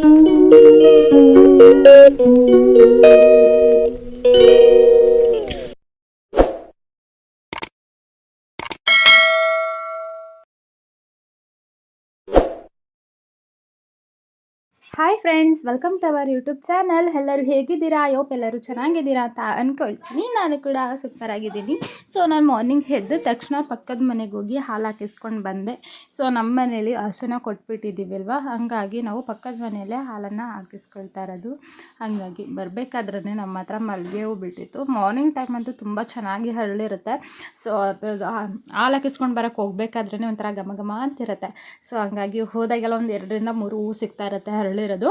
Thank you. Hi friends welcome to our YouTube channel ಎಲ್ಲರೂ ಹೇಗಿದ್ದೀರಾ? ಯೋಪ್ ಎಲ್ಲರೂ ಚೆನ್ನಾಗಿದ್ದೀರಾ ಅಂತ ಅಂದ್ಕೊಳ್ತೀನಿ ನಾನು ಕೂಡ ಸೂಪರ್ ಆಗಿದ್ದೀನಿ ಸೊ ನಾನು ಮಾರ್ನಿಂಗ್ ಎದ್ದ ತಕ್ಷಣ ಪಕ್ಕದ ಮನೆಗೆ ಹೋಗಿ ಹಾಲು ಹಾಕಿಸ್ಕೊಂಡು ಬಂದೆ. ಸೊ ನಮ್ಮ ಮನೇಲಿ ಹಸುನ ಕೊಟ್ಬಿಟ್ಟಿದ್ದೀವಿ ಅಲ್ವಾ ಹಾಗಾಗಿ ನಾವು ಪಕ್ಕದ ಮನೆಯಲ್ಲೇ ಹಾಲನ್ನು ಹಾಕಿಸ್ಕೊಳ್ತಾ ಇರೋದು. ಹಾಗಾಗಿ ಬರಬೇಕಾದ್ರೆ ನಮ್ಮ ಹತ್ರ ಮಲ್ಲಿಗೆ ಹೂ ಬಿಟ್ಟಿತ್ತು. ಮಾರ್ನಿಂಗ್ ಟೈಮ್ ಅಂತೂ ತುಂಬ ಚೆನ್ನಾಗಿ ಹರಳಿರುತ್ತೆ. ಸೊ ಅದ್ರದ್ದು ಹಾಲು ಹಾಕಿಸ್ಕೊಂಡು ಬರೋಕ್ಕೆ ಹೋಗ್ಬೇಕಾದ್ರೇ ಒಂಥರ ಘಮ ಘಮ ಅಂತಿರುತ್ತೆ. ಸೊ ಹಂಗಾಗಿ ಹೋದಾಗೆಲ್ಲ ಒಂದು ಎರಡರಿಂದ ಮೂರು ಹೂ ಸಿಗ್ತಾ ಇರುತ್ತೆ ಹರಳಿರೋದು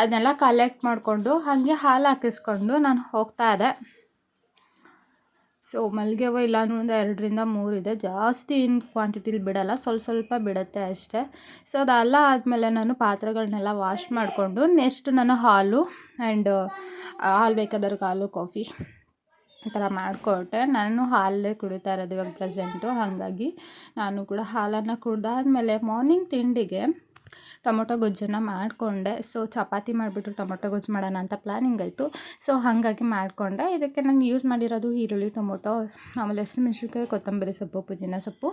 ಅದನ್ನೆಲ್ಲ ಕಲೆಕ್ಟ್ ಮಾಡಿಕೊಂಡು ಹಾಗೆ ಹಾಲು ಹಾಕಿಸ್ಕೊಂಡು ನಾನು ಹೋಗ್ತಾ ಇದ್ದೆ. ಸೊ ಮಲ್ಲಿಗೆ ಹೂವು ಇಲ್ಲಾಂದ್ರೂ ಒಂದು ಎರಡರಿಂದ ಮೂರು ಇದೆ. ಜಾಸ್ತಿ ಇನ್ ಕ್ವಾಂಟಿಟಿಲಿ ಬಿಡಲ್ಲ, ಸ್ವಲ್ಪ ಸ್ವಲ್ಪ ಬಿಡುತ್ತೆ ಅಷ್ಟೇ. ಸೊ ಅದೆಲ್ಲ ಆದಮೇಲೆ ನಾನು ಪಾತ್ರೆಗಳನ್ನೆಲ್ಲ ವಾಶ್ ಮಾಡಿಕೊಂಡು ನೆಕ್ಸ್ಟ್ ನಾನು ಹಾಲು ಆ್ಯಂಡ್ ಹಾಲು ಬೇಕಾದ್ರೆ ಹಾಲು ಕಾಫಿ ಈ ಥರ ಮಾಡಿಕೊಟ್ಟೆ. ನಾನು ಹಾಲೇ ಕುಡಿತಾ ಇರೋದು ಇವಾಗ ಪ್ರೆಸೆಂಟು ಹಾಗಾಗಿ ನಾನು ಕೂಡ ಹಾಲನ್ನು ಕುಡ್ದಾದ್ಮೇಲೆ ಮಾರ್ನಿಂಗ್ ತಿಂಡಿಗೆ ಟೊಮೊಟೊ ಗೊಜ್ಜನ್ನು ಮಾಡಿಕೊಂಡೆ. ಸೊ ಚಪಾತಿ ಮಾಡಿಬಿಟ್ಟು ಟೊಮೊಟೊ ಗೊಜ್ಜು ಮಾಡೋಣ ಅಂತ ಪ್ಲ್ಯಾನಿಂಗ್ ಆಯಿತು. ಸೊ ಹಾಗಾಗಿ ಮಾಡಿಕೊಂಡೆ. ಇದಕ್ಕೆ ನಾನು ಯೂಸ್ ಮಾಡಿರೋದು ಈರುಳ್ಳಿ, ಟೊಮೊಟೊ, ಆಮೇಲೆ ಹಸಿಮೆಣ್ಸಿನ್ಕಾಯಿ ಕೊತ್ತಂಬರಿ ಸೊಪ್ಪು, ಪುದೀನ ಸೊಪ್ಪು.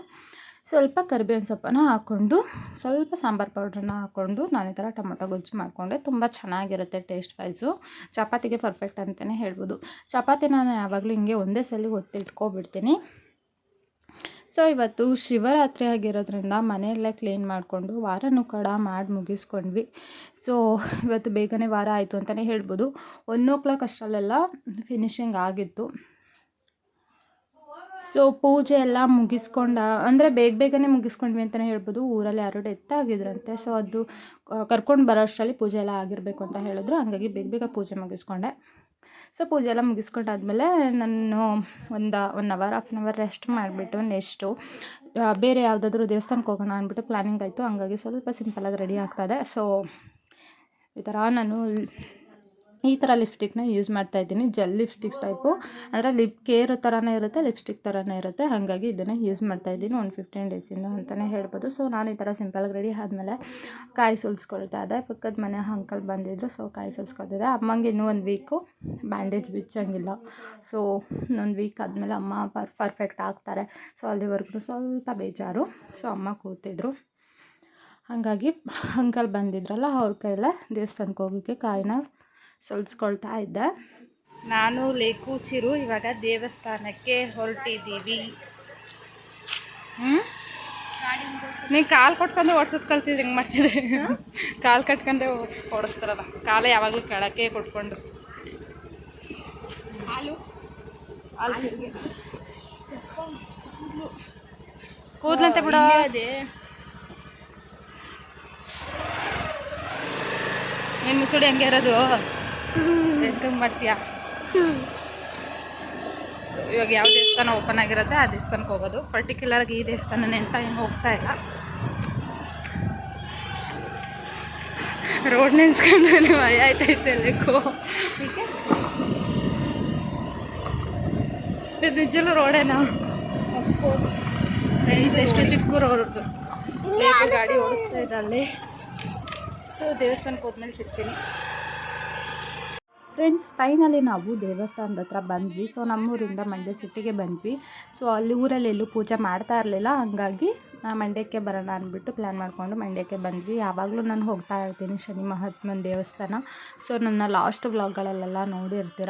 ಸ್ವಲ್ಪ ಕರಿಬೇವಿನ ಸೊಪ್ಪನ್ನು ಹಾಕ್ಕೊಂಡು, ಸ್ವಲ್ಪ ಸಾಂಬಾರು ಪೌಡ್ರನ್ನ ಹಾಕ್ಕೊಂಡು ನಾನು ಈ ಥರ ಟೊಮೊಟೊ ಗೊಜ್ಜು ಮಾಡಿಕೊಂಡೆ. ತುಂಬ ಚೆನ್ನಾಗಿರುತ್ತೆ ಟೇಸ್ಟ್ ವೈಸು ಚಪಾತಿಗೆ ಪರ್ಫೆಕ್ಟ್ ಅಂತಲೇ ಹೇಳ್ಬೋದು. ಚಪಾತಿ ನಾನು ಯಾವಾಗಲೂ ಹಿಂಗೆ ಒಂದೇ ಸಲ ಒತ್ತಿಟ್ಕೊಬಿಡ್ತೀನಿ ಸೊ, ಇವತ್ತು ಶಿವರಾತ್ರಿ ಆಗಿರೋದ್ರಿಂದ ಮನೆಯೆಲ್ಲ ಕ್ಲೀನ್ ಮಾಡಿಕೊಂಡು ವಾರನೂ ಕೂಡ ಮಾಡಿ ಮುಗಿಸ್ಕೊಂಡ್ವಿ. ಸೊ, ಇವತ್ತು ಬೇಗನೆ ವಾರ ಆಯಿತು ಅಂತಲೇ ಹೇಳ್ಬೋದು. ಒನ್ ಓ ಕ್ಲಾಕ್ ಅಷ್ಟರಲ್ಲೆಲ್ಲ ಫಿನಿಶಿಂಗ್ ಆಗಿತ್ತು. ಸೊ, ಪೂಜೆ ಎಲ್ಲ ಮುಗಿಸ್ಕೊಂಡ, ಅಂದರೆ ಬೇಗ ಬೇಗನೆ ಮುಗಿಸ್ಕೊಂಡ್ವಿ ಅಂತಲೇ ಹೇಳ್ಬೋದು. ಊರಲ್ಲಿ ಯಾರೋ ಆಗಿದ್ರಂತೆ. ಸೊ, ಅದು ಕರ್ಕೊಂಡು ಬರೋ ಅಷ್ಟರಲ್ಲಿ ಪೂಜೆ ಎಲ್ಲ ಆಗಿರಬೇಕು ಅಂತ ಹೇಳಿದ್ರು. ಹಾಗಾಗಿ ಬೇಗ ಬೇಗ ಪೂಜೆ ಮುಗಿಸ್ಕೊಂಡೆ. ಸೊ ಪೂಜೆ ಎಲ್ಲ ಮುಗಿಸ್ಕೊಂಡಾದ್ಮೇಲೆ ನಾನು ಒಂದು one hour half an hour rest ಮಾಡಿಬಿಟ್ಟು ನೆಕ್ಸ್ಟು ಬೇರೆ ಯಾವುದಾದ್ರೂ ದೇವಸ್ಥಾನಕ್ಕೆ ಹೋಗೋಣ ಅಂದ್ಬಿಟ್ಟು ಪ್ಲ್ಯಾನಿಂಗ್ ಆಯಿತು. ಹಂಗಾಗಿ ಸ್ವಲ್ಪ ಸಿಂಪಲಾಗಿ ರೆಡಿ ಆಗ್ತಾಯಿದೆ ಸೊ ಈ ಥರ ನಾನು ಈ ಥರ ಲಿಪ್ಸ್ಟಿಕ್ನ ಯೂಸ್ ಮಾಡ್ತಾ ಇದ್ದೀನಿ. ಜೆಲ್ ಲಿಪ್ಸ್ಟಿಕ್ಸ್ ಟೈಪು ಅಂದರೆ ಲಿಪ್ ಕೇರ್ ಥರನೇ ಇರುತ್ತೆ ಲಿಪ್ಸ್ಟಿಕ್ ಥರನೇ ಇರುತ್ತೆ. ಹಾಗಾಗಿ ಇದನ್ನು ಯೂಸ್ ಮಾಡ್ತಾ ಇದ್ದೀನಿ ಒಂದು ಫಿಫ್ಟೀನ್ ಡೇಸಿಂದ ಅಂತಲೇ ಹೇಳ್ಬೋದು. ಸೊ ನಾನು ಈ ಥರ ಸಿಂಪಲ್ಗೆ ರೆಡಿ ಆದಮೇಲೆ ಕಾಯಿ ಸುಲ್ಸ್ಕೊಳ್ತಾ ಇದೆ ಪಕ್ಕದ ಮನೆ ಅಂಕಲ್ ಬಂದಿದ್ದರು ಸೊ ಕಾಯಿ ಸುಲ್ಸ್ಕೊತಿದ್ದೆ ಅಮ್ಮಂಗೆ ಇನ್ನೂ ಒಂದು ವೀಕು ಬ್ಯಾಂಡೇಜ್ ಬಿಚ್ಚಂಗಿಲ್ಲ. ಸೊ ಒಂದು ವೀಕ್ ಆದಮೇಲೆ ಅಮ್ಮ ಪರ್ ಪರ್ಫೆಕ್ಟ್ ಆಗ್ತಾರೆ. ಸೊ ಅಲ್ಲಿವರೆಗೂ ಸ್ವಲ್ಪ ಬೇಜಾರು. ಸೊ ಅಮ್ಮ ಕೂತಿದ್ರು. ಹಾಗಾಗಿ ಅಂಕಲ್ ಬಂದಿದ್ರಲ್ಲ, ಅವ್ರ ಕೈಲೇ ದೇವಸ್ಥಾನಕ್ಕೆ ಹೋಗೋಕ್ಕೆ ಕಾಯಿನ ಸುಲ್ಸ್ಕೊಳ್ತಾ ಇದ್ದ. ನಾನು ಲೇಕು ಚಿರು ಇವಾಗ ದೇವಸ್ಥಾನಕ್ಕೆ ಹೊರಟಿದ್ದೀವಿ. ಹ್ಞೂ ನೀನು ಕಾಲು ಕೊಟ್ಕೊಂಡು ಓಡಿಸೋದು ಕಲ್ತಿದ್ದು ಹೆಂಗೆ ಮಾಡ್ತಿದ್ದೆ ಕಾಲು ಕಟ್ಕೊಂಡೆ ಓಡಿಸ್ತಾರಲ್ಲ. ಕಾಲ ಯಾವಾಗಲೂ ಕೆಳಕ್ಕೆ ಕೊಟ್ಕೊಂಡು. ಹಾಲು? ಹಾಲು ಕೂದ್ಲಂತೆ ಬಿಡ. ಏನು ಮುಸುಡಿ ಹಂಗೆ ಇರೋದು? ಎಂತಂಗೆ ಮಾಡ್ತೀಯ? ಸೊ ಇವಾಗ ಯಾವ ದೇವಸ್ಥಾನ ಓಪನ್ ಆಗಿರುತ್ತೆ ಆ ದೇವಸ್ಥಾನಕ್ಕೆ ಹೋಗೋದು. ಪರ್ಟಿಕ್ಯುಲರ್ಗೆ ಈ ದೇವಸ್ಥಾನನೇ ಅಂತ ಏನು ಹೋಗ್ತಾ ಇಲ್ಲ. ರೋಡ್ ನೆನ್ಸ್ಕೊಂಡು ಭಯ ಆಯ್ತೈತೆ ಬೇಕು ಇದು ನಿಜಲು ರೋಡೇನಾ ಅಫ್ಕೋರ್ಸ್ ಫ್ರೆಂಡ್ಸ್ ಎಷ್ಟು ಚಿಕ್ಕ ರೋಡ್ ಗಾಡಿ ಓಡಿಸ್ತಾ ಇದೆ ಅಲ್ಲಿ ಸೊ ದೇವಸ್ಥಾನಕ್ಕೆ ಹೋದ್ಮೇಲೆ ಸಿಗ್ತೀನಿ. ಫ್ರೆಂಡ್ಸ್ ಫೈನಲಿ ನಾವು ದೇವಸ್ಥಾನದ ಹತ್ರ ಬಂದ್ವಿ. ಸೊ ನಮ್ಮೂರಿಂದ ಮಂಡ್ಯ ಸಿಟಿಗೆ ಬಂದ್ವಿ. ಸೊ ಅಲ್ಲಿ ಊರಲ್ಲಿ ಎಲ್ಲೂ ಪೂಜೆ ಮಾಡ್ತಾ ಇರಲಿಲ್ಲ. ಹಾಗಾಗಿ ಮಂಡ್ಯಕ್ಕೆ ಬರೋಣ ಅಂದ್ಬಿಟ್ಟು ಪ್ಲ್ಯಾನ್ ಮಾಡಿಕೊಂಡು ಮಂಡ್ಯಕ್ಕೆ ಬಂದ್ವಿ. ಯಾವಾಗಲೂ ನಾನು ಹೋಗ್ತಾ ಇರ್ತೀನಿ ಶನಿ ಮಹಾತ್ಮನ ದೇವಸ್ಥಾನ. ಸೊ ನನ್ನ ಲಾಸ್ಟ್ ವ್ಲಾಗ್ಗಳಲ್ಲೆಲ್ಲ ನೋಡಿರ್ತೀರ?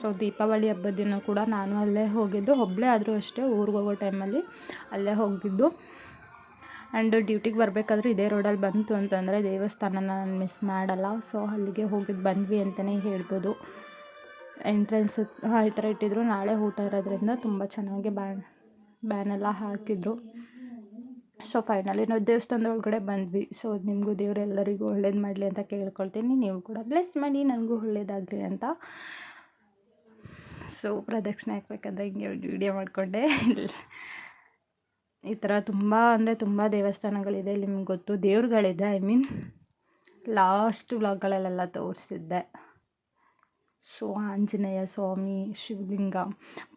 ಸೊ ದೀಪಾವಳಿ ಹಬ್ಬದ ದಿನ ಕೂಡ ನಾನು ಅಲ್ಲೇ ಹೋಗಿದ್ದು. ಒಬ್ಬಳೇ ಆದರೂ ಅಷ್ಟೇ ಊರಿಗೆ ಹೋಗೋ ಟೈಮಲ್ಲಿ ಅಲ್ಲೇ ಹೋಗಿದ್ದು. ಆ್ಯಂಡ್ ಡ್ಯೂಟಿಗೆ ಬರಬೇಕಾದ್ರೂ ಇದೇ ರೋಡಲ್ಲಿ ಬಂತು ಅಂತಂದರೆ ದೇವಸ್ಥಾನ ನಾನು ಮಿಸ್ ಮಾಡಲ್ಲ. ಸೊ ಅಲ್ಲಿಗೆ ಹೋಗಿದ್ದು ಬಂದ್ವಿ ಅಂತಲೇ ಹೇಳ್ಬೋದು. ಎಂಟ್ರೆನ್ಸ್ ಈ ಥರ ಇಟ್ಟಿದ್ರು. ನಾಳೆ ಊಟ ಇರೋದ್ರಿಂದ ತುಂಬ ಚೆನ್ನಾಗಿ ಬ್ಯಾನ್ ಬ್ಯಾನೆಲ್ಲ ಹಾಕಿದ್ರು. ಸೊ ಫೈನಲಿ ನಾವು ದೇವಸ್ಥಾನದ ಒಳಗಡೆ ಬಂದ್ವಿ. ಸೊ ನಿಮಗೂ ದೇವ್ರು ಎಲ್ಲರಿಗೂ ಒಳ್ಳೇದು ಮಾಡಲಿ ಅಂತ ಕೇಳ್ಕೊಳ್ತೀನಿ. ನೀವು ಕೂಡ ಬ್ಲೆಸ್ ಮಾಡಿ, ನನಗೂ ಒಳ್ಳೇದಾಗಲಿ ಅಂತ. ಸೊ ಪ್ರದಕ್ಷಿಣೆ ಹಾಕ್ಬೇಕಾದ್ರೆ ಹಿಂಗೆ ವಿಡಿಯೋ ಮಾಡಿಕೊಂಡೆ. ಈ ಥರ ತುಂಬ ಅಂದರೆ ತುಂಬ ದೇವಸ್ಥಾನಗಳಿದೆ ಇಲ್ಲಿ ನಿಮ್ಗೆ ಗೊತ್ತು. ದೇವ್ರುಗಳಿದೆ ಐ ಮೀನ್ ಲಾಸ್ಟ್ ವ್ಲಾಗ್ಗಳಲ್ಲೆಲ್ಲ ತೋರಿಸಿದ್ದೆ. ಸೊ ಆಂಜನೇಯ ಸ್ವಾಮಿ, ಶಿವಲಿಂಗ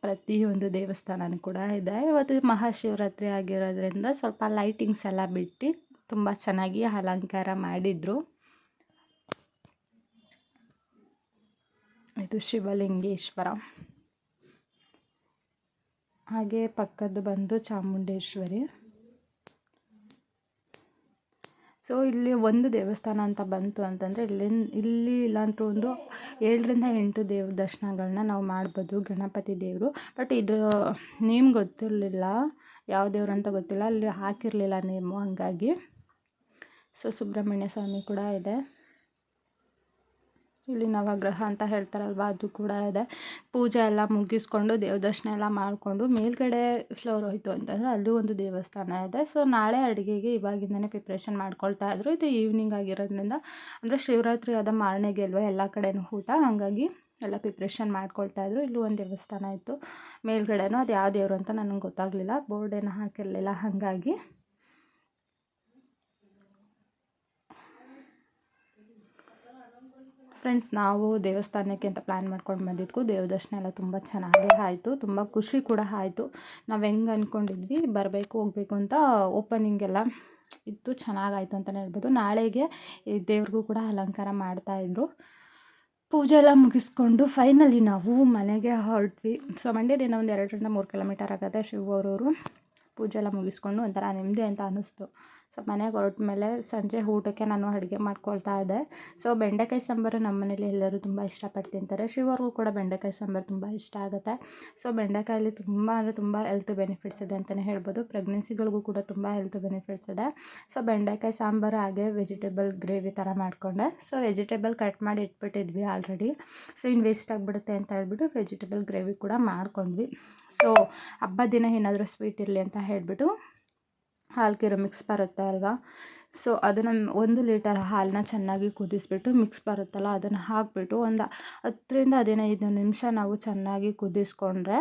ಪ್ರತಿಯೊಂದು ದೇವಸ್ಥಾನವೂ ಕೂಡ ಇದೆ. ಇವತ್ತು ಮಹಾಶಿವರಾತ್ರಿ ಆಗಿರೋದ್ರಿಂದ ಸ್ವಲ್ಪ ಲೈಟಿಂಗ್ಸ್ ಎಲ್ಲ ಬಿಟ್ಟು ತುಂಬ ಚೆನ್ನಾಗಿ ಅಲಂಕಾರ ಮಾಡಿದರು. ಇದು ಶಿವಲಿಂಗೇಶ್ವರ. ಹಾಗೆ ಪಕ್ಕದ್ದು ಬಂದು ಚಾಮುಂಡೇಶ್ವರಿ. ಸೊ ಇಲ್ಲಿ ಒಂದು ದೇವಸ್ಥಾನ ಅಂತ ಬಂತು ಅಂತಂದರೆ ಇಲ್ಲಿ ಇಲ್ಲಿ ಇಲ್ಲಾಂದ್ರೂ ಒಂದು ಏಳರಿಂದ ಎಂಟು ದೇವ್ರ ದರ್ಶನಗಳನ್ನ ನಾವು ಮಾಡ್ಬೋದು ಗಣಪತಿ ದೇವರು. ಬಟ್ ಇದು ನೇಮ್ ಗೊತ್ತಿರಲಿಲ್ಲ, ಯಾವ ದೇವ್ರು ಅಂತ ಗೊತ್ತಿಲ್ಲ, ಅಲ್ಲಿ ಹಾಕಿರಲಿಲ್ಲ ನೇಮು ಹಾಗಾಗಿ. ಸೊ ಸುಬ್ರಹ್ಮಣ್ಯ ಸ್ವಾಮಿ ಕೂಡ ಇದೆ. ಇಲ್ಲಿ ನವಗ್ರಹ ಅಂತ ಹೇಳ್ತಾರಲ್ವ, ಅದು ಕೂಡ ಇದೆ. ಪೂಜೆ ಎಲ್ಲ ಮುಗಿಸ್ಕೊಂಡು ದೇವ ದರ್ಶನ ಎಲ್ಲ ಮಾಡಿಕೊಂಡು ಮೇಲ್ಗಡೆ ಫ್ಲೋರ್ ಹೋಯ್ತು ಅಂತಂದರೆ ಅಲ್ಲೂ ಒಂದು ದೇವಸ್ಥಾನ ಇದೆ. ಸೊ ನಾಳೆ ಅಡುಗೆಗೆ ಇವಾಗಿಂದನೇ ಪ್ರಿಪ್ರೇಷನ್ ಮಾಡ್ಕೊಳ್ತಾ ಇದ್ರು. ಇದು ಈವ್ನಿಂಗ್ ಆಗಿರೋದ್ರಿಂದ ಅಂದರೆ ಶಿವರಾತ್ರಿ ಆದ ಮಾರನೆಗೆ ಅಲ್ವಾ ಎಲ್ಲ ಕಡೆ ಊಟ. ಹಾಗಾಗಿ ಎಲ್ಲ ಪ್ರಿಪ್ರೇಷನ್ ಮಾಡ್ಕೊಳ್ತಾ ಇದ್ರು. ಇಲ್ಲೂ ಒಂದು ದೇವಸ್ಥಾನ ಇತ್ತು ಮೇಲ್ಗಡೆನೂ. ಅದು ಯಾವ ದೇವರು ಅಂತ ನನಗೆ ಗೊತ್ತಾಗಲಿಲ್ಲ. ಬೋರ್ಡ್ ಏನು ಹಾಕಿರಲಿಲ್ಲ. ಹಾಗಾಗಿ ಫ್ರೆಂಡ್ಸ್, ನಾವು ದೇವಸ್ಥಾನಕ್ಕೆ ಅಂತ ಪ್ಲ್ಯಾನ್ ಮಾಡ್ಕೊಂಡು ಬಂದಿದ್ದಕ್ಕೂ ದೇವ ದರ್ಶನ ಎಲ್ಲ ತುಂಬ ಚೆನ್ನಾಗೇ ಆಯಿತು. ತುಂಬ ಖುಷಿ ಕೂಡ ಆಯಿತು. ನಾವು ಹೆಂಗೆ ಅಂದ್ಕೊಂಡಿದ್ವಿ ಬರಬೇಕು, ಹೋಗಬೇಕು ಅಂತ ಓಪನಿಂಗ್ ಎಲ್ಲ ಇತ್ತು. ಚೆನ್ನಾಗಾಯಿತು ಅಂತಲೇ ಹೇಳ್ಬೋದು. ನಾಳೆಗೆ ದೇವ್ರಿಗೂ ಕೂಡ ಅಲಂಕಾರ ಮಾಡ್ತಾಯಿದ್ರು ಪೂಜೆ ಎಲ್ಲ ಮುಗಿಸ್ಕೊಂಡು ಫೈನಲಿ ನಾವು ಮನೆಗೆ ಹೊರಟ್ವಿ. ಸೊ ಮಂಡ್ಯದಿಂದ ಒಂದು ಎರಡರಿಂದ ಮೂರು ಕಿಲೋಮೀಟರ್ ಆಗುತ್ತೆ ಶಿವರೂರು ಪೂಜೆ ಎಲ್ಲ ಮುಗಿಸ್ಕೊಂಡು ಒಂಥರ ನೆಮ್ಮದಿ ಅಂತ ಅನ್ನಿಸ್ತು. ಸೊ ಮನೆಗೆ ಹೊರಟ ಮೇಲೆ ಸಂಜೆ ಊಟಕ್ಕೆ ನಾನು ಅಡುಗೆ ಮಾಡ್ಕೊಳ್ತಾ ಇದ್ದೆ. ಸೊ ಬೆಂಡೆಕಾಯಿ ಸಾಂಬಾರು ನಮ್ಮ ಮನೇಲಿ ಎಲ್ಲರೂ ತುಂಬ ಇಷ್ಟಪಟ್ಟು ತಿಂತಾರೆ. ಶಿವರ್ಗೂ ಕೂಡ ಬೆಂಡೆಕಾಯಿ ಸಾಂಬಾರು ತುಂಬ ಇಷ್ಟ ಆಗುತ್ತೆ. ಸೊ ಬೆಂಡೆಕಾಯಲ್ಲಿ ತುಂಬ ಅಂದರೆ ತುಂಬ ಹೆಲ್ತ್ ಬೆನಿಫಿಟ್ಸ್ ಇದೆ ಅಂತಲೇ ಹೇಳ್ಬೋದು. ಪ್ರೆಗ್ನೆನ್ಸಿಗಳಿಗೂ ಕೂಡ ತುಂಬ ಹೆಲ್ತ್ ಬೆನಿಫಿಟ್ಸ್ ಇದೆ. ಸೊ ಬೆಂಡೆಕಾಯಿ ಸಾಂಬಾರು ಹಾಗೆ ವೆಜಿಟೇಬಲ್ ಗ್ರೇವಿ ಥರ ಮಾಡಿಕೊಂಡೆ. ಸೊ ವೆಜಿಟೇಬಲ್ ಕಟ್ ಮಾಡಿ ಇಟ್ಬಿಟ್ಟಿದ್ವಿ ಆಲ್ರೆಡಿ ಸೊ ಇನ್ನು ವೇಸ್ಟ್ ಆಗಿಬಿಡುತ್ತೆ ಅಂತ ಹೇಳ್ಬಿಟ್ಟು ವೆಜಿಟೇಬಲ್ ಗ್ರೇವಿ ಕೂಡ ಮಾಡ್ಕೊಂಡ್ವಿ. ಸೊ ಹಬ್ಬದ ದಿನ ಏನಾದರೂ ಸ್ವೀಟ್ ಇರಲಿ ಅಂತ ಹೇಳಿಬಿಟ್ಟು ಹಾಲು ಮಿಕ್ಸ್ ಬರುತ್ತೆ ಅಲ್ವಾ? ಸೊ ಅದನ್ನು ಒಂದು ಲೀಟರ್ ಹಾಲನ್ನ ಚೆನ್ನಾಗಿ ಕುದಿಸ್ಬಿಟ್ಟು ಮಿಕ್ಸ್ ಬರುತ್ತಲ್ಲ, ಅದನ್ನು ಹಾಕಿಬಿಟ್ಟು ಒಂದು ಹತ್ತರಿಂದ ಹದಿನೈದು ನಿಮಿಷ ನಾವು ಚೆನ್ನಾಗಿ ಕುದಿಸ್ಕೊಂಡ್ರೆ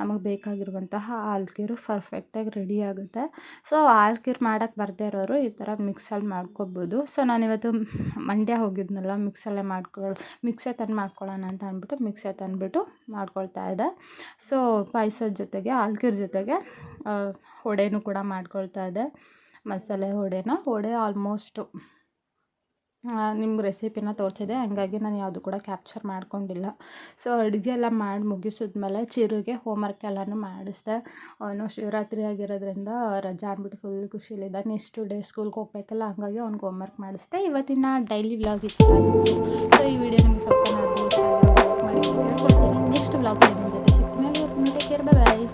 ನಮಗೆ ಬೇಕಾಗಿರುವಂತಹ ಹಾಲ್ಕೀರು ಪರ್ಫೆಕ್ಟಾಗಿ ರೆಡಿ ಆಗುತ್ತೆ. ಸೊ ಆಲ್ಕೀರ್ ಮಾಡೋಕ್ಕೆ ಬರದೇ ಇರೋರು ಈ ಥರ ಮಿಕ್ಸಲ್ಲಿ ಮಾಡ್ಕೊಬೋದು. ಸೊ ನಾನಿವತ್ತು ಮಂಡ್ಯ ಹೋಗಿದ್ನಲ್ಲ ಮಿಕ್ಸಲ್ಲೇ ಮಾಡ್ಕೊಳ್ಳೋ ಮಿಕ್ಸೇ ತಂದು ಮಾಡ್ಕೊಳ್ಳೋಣ ಅಂತ ಅಂದ್ಬಿಟ್ಟು ಮಿಕ್ಸೇ ತಂದುಬಿಟ್ಟು ಮಾಡ್ಕೊಳ್ತಾ ಇದ್ದೆ. ಸೊ ಪಾಯಸದ ಜೊತೆಗೆ ಹಾಲ್ಕೀರ್ ಜೊತೆಗೆ ವಡೆನೂ ಕೂಡ ಮಾಡ್ಕೊಳ್ತಾ ಇದ್ದೆ. ಮಸಾಲೆ ವಡೆನ ವಡೆ ಆಲ್ಮೋಸ್ಟು ನಿಮ್ಗೆ ರೆಸಿಪಿನ ತೋರಿಸಿದೆ. ಹಂಗಾಗಿ ನಾನು ಯಾವುದು ಕೂಡ ಕ್ಯಾಪ್ಚರ್ ಮಾಡ್ಕೊಂಡಿಲ್ಲ. ಸೊ ಅಡುಗೆ ಎಲ್ಲ ಮಾಡಿ ಮುಗಿಸಿದ್ಮೇಲೆ ಚಿರುಗೆ ಹೋಮ್ವರ್ಕ್ ಎಲ್ಲನೂ ಮಾಡಿಸ್ದೆ. ಅವನು ಶಿವರಾತ್ರಿ ಆಗಿರೋದ್ರಿಂದ ರಜಾ ಅಂದ್ಬಿಟ್ಟು ಫುಲ್ ಖುಷಿಲಿದ್ದ ನೆಕ್ಸ್ಟ್ ಡೇ ಸ್ಕೂಲ್ಗೆ ಹೋಗ್ಬೇಕಲ್ಲ, ಹಂಗಾಗಿ ಅವ್ನಿಗೆ ಹೋಮ್ವರ್ಕ್ ಮಾಡಿಸ್ದೆ. ಇವತ್ತಿನ ಡೈಲಿ ವ್ಲಾಗ್ ಇತ್ತು. ಸೊ ಈ ವಿಡಿಯೋ ನಿಮಗೆ ಸ್ವಲ್ಪ ಮಾಡಿ ಕೇಳ್ಕೊಳ್ತೀನಿ ನೆಕ್ಸ್ಟ್ ವ್ಲಾಗ್ ನಿಮ್ಮ ಬಾಯ್